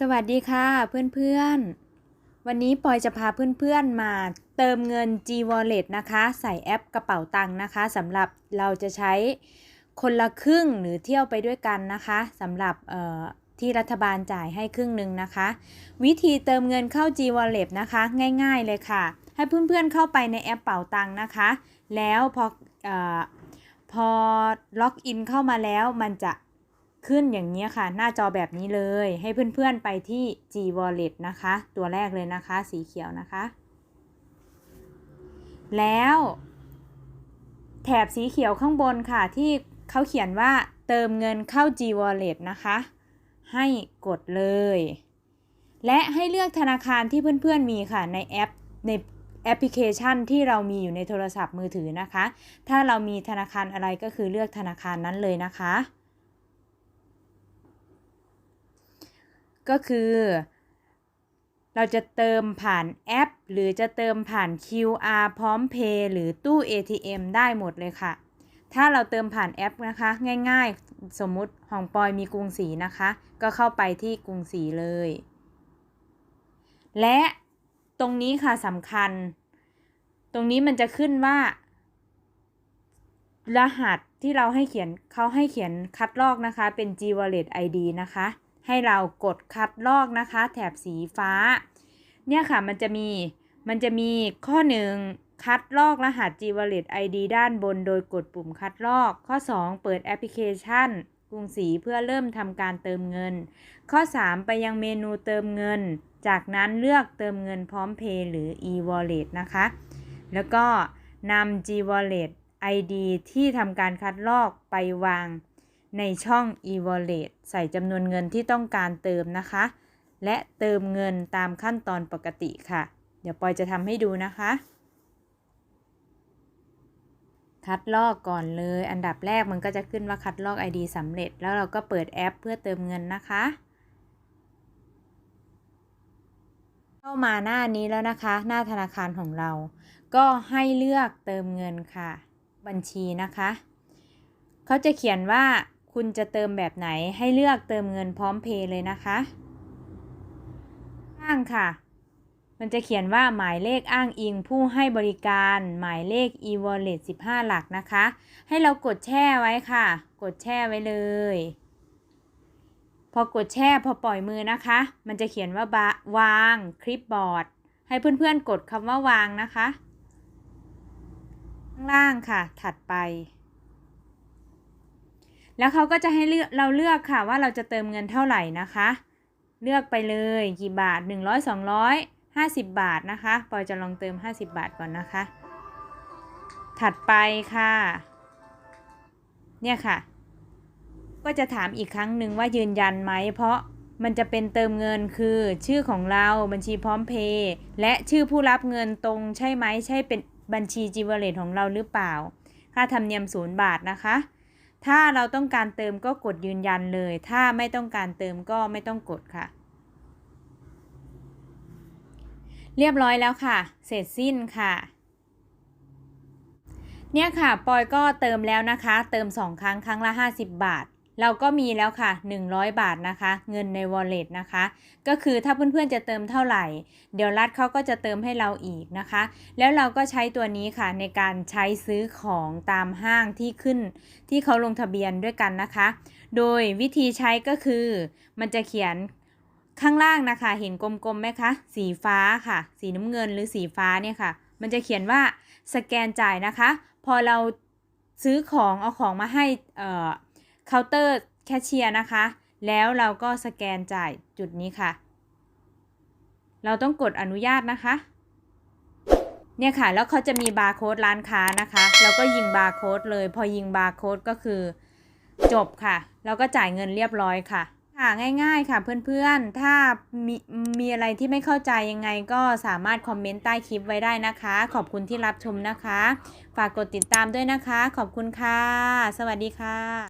สวัสดีค่ะเพื่อนๆ วันนี้ปอยจะพาเพื่อนๆมาเติมเงิน G Wallet นะคะ ใส่แอปกระเป๋าตังค์นะคะสำหรับเราจะใช้คนละครึ่งหรือเที่ยวไปด้วยกันนะคะสำหรับที่รัฐบาลจ่ายให้ครึ่งหนึ่งนะคะ วิธีเติมเงินเข้า G Wallet นะคะ ง่ายๆเลยค่ะ ให้เพื่อนๆเข้าไปในแอปเป๋าตังค์นะคะ แล้วพออพอล็อกอินเข้ามาแล้วมันจะ ขึ้นอย่างนี้ค่ะ หน้าจอแบบนี้เลย ให้เพื่อนๆไปที่ G Wallet นะคะ ตัวแรกเลยนะคะ สีเขียวนะคะ แล้วแถบสีเขียวข้างบนค่ะ ที่เขาเขียนว่าเติมเงินเข้า G Wallet นะคะ ให้กดเลย และให้เลือกธนาคารที่เพื่อนๆมีค่ะ ในแอปในแอปพลิเคชันที่เรามีอยู่ในโทรศัพท์มือถือนะคะ ถ้าเรามีธนาคารอะไรก็คือเลือกธนาคารนั้นเลยนะคะ ก็คือ เราจะเติมผ่านแอป หรือจะเติมผ่าน QR พร้อมเพย์หรือตู้ ATM ได้หมดเลยค่ะ ถ้าเราเติมผ่านแอปนะคะ ง่ายๆ สมมุติของปอยมีกรุงศรีนะคะ ก็เข้าไปที่กรุงศรีเลย และตรงนี้ค่ะสำคัญ ตรงนี้มันจะขึ้นว่า รหัสที่เราให้เขียนเขาให้เขียนคัดลอกนะคะ เป็น G Wallet ID นะคะ ให้เรากดคัดลอกนะคะ แถบสีฟ้า เนี่ยค่ะมันจะมีมันจะมีข้อ 1 คัดลอกรหัส G Wallet ID ด้านบนโดยกดปุ่มคัดลอก ข้อ 2 เปิดแอปพลิเคชันกรุงศรีเพื่อเริ่มทำการเติมเงิน ข้อ 3 ไปยังเมนูเติมเงิน จากนั้นเลือกเติมเงินพร้อมเพย์หรือ e wallet นะคะ แล้วก็นำ G wallet ID ที่ทำการคัดลอกไปวาง ในช่อง e-wallet ใส่จำนวนเงินที่ต้องการเติมนะคะ และเติมเงินตามขั้นตอนปกติค่ะ เดี๋ยวปอยจะทำให้ดูนะคะ คัดลอกก่อนเลย อันดับแรกมันก็จะขึ้นว่าคัดลอก ID สำเร็จ แล้วเราก็เปิดแอปเพื่อเติมเงินนะคะเข้ามาหน้านี้แล้วนะคะ หน้าธนาคารของเรา ก็ให้เลือกเติมเงินค่ะ บัญชีนะคะ เขาจะเขียนว่า คุณจะเติมแบบไหนให้เลือกเติมเงินพร้อมเพย์เลยนะคะอ้างค่ะ มันจะเขียนว่าหมายเลขอ้างอิงผู้ให้บริการ หมายเลข e-wallet 15 หลักนะคะ ให้เรากดแช่ไว้ค่ะ กดแช่ไว้เลย พอกดแช่พอปล่อยมือนะคะ มันจะเขียนว่าวางคลิปบอร์ด ให้เพื่อนๆกดคำว่าวางนะคะ ข้างล่างค่ะ ถัดไป แล้วเขาก็จะให้เลือกเราเลือกค่ะว่าเราจะเติมเงินเท่าไหร่นะคะ เลือกไปเลยกี่บาท 100 200 50 บาทนะคะปอยจะลองเติม 50 บาทก่อนนะคะ ถัดไปค่ะ เนี่ยค่ะ ก็จะถามอีกครั้งหนึ่งว่ายืนยันไหม เพราะมันจะเป็นเติมเงินคือชื่อของเราบัญชีพร้อมเพย์และชื่อผู้รับเงินตรงใช่ไหมใช่เป็นบัญชีจีเวเลตของเราหรือเปล่า ค่าธรรมเนียมศูนย์บาทนะคะ ถ้าเราต้องการเติมก็กดยืนยันเลย ถ้าไม่ต้องการเติมก็ไม่ต้องกดค่ะ เรียบร้อยแล้วค่ะ เสร็จสิ้นค่ะ เนี่ยค่ะ ปอยก็เติมแล้วนะคะ เติม 2 ครั้ง ครั้งละ 50 บาท เราก็มีแล้วค่ะ 100 บาทนะคะ เงินใน wallet นะคะ ก็คือถ้าเพื่อนๆจะเติมเท่าไหร่ เดี๋ยวรัฐเขาก็จะเติมให้เราอีกนะคะ แล้วเราก็ใช้ตัวนี้ค่ะในการใช้ซื้อของตามห้างที่ขึ้น ที่เขาลงทะเบียนด้วยกันนะคะ โดยวิธีใช้ก็คือมันจะเขียนข้างล่างนะคะ เห็นกลมๆไหมคะ สีฟ้าค่ะ สีน้ำเงินหรือสีฟ้าเนี่ยค่ะ มันจะเขียนว่าสแกนจ่ายนะคะ พอเราซื้อของเอาของมาให้ เคาน์เตอร์แคชเชียร์นะคะ แล้วเราก็สแกนจ่ายจุดนี้ค่ะ เราต้องกดอนุญาตนะคะ เนี่ยค่ะ แล้วเขาจะมีบาร์โค้ดร้านค้านะคะ เราก็ยิงบาร์โค้ดเลย พอยิงบาร์โค้ดก็คือจบค่ะเราก็จ่ายเงินเรียบร้อยค่ะค่ะง่ายๆค่ะเพื่อนๆ ถ้ามีมีอะไรที่ไม่เข้าใจยังไงก็สามารถคอมเมนต์ใต้คลิปไว้ได้นะคะ ขอบคุณที่รับชมนะคะ ฝากกดติดตามด้วยนะคะ ขอบคุณค่ะ สวัสดีค่ะ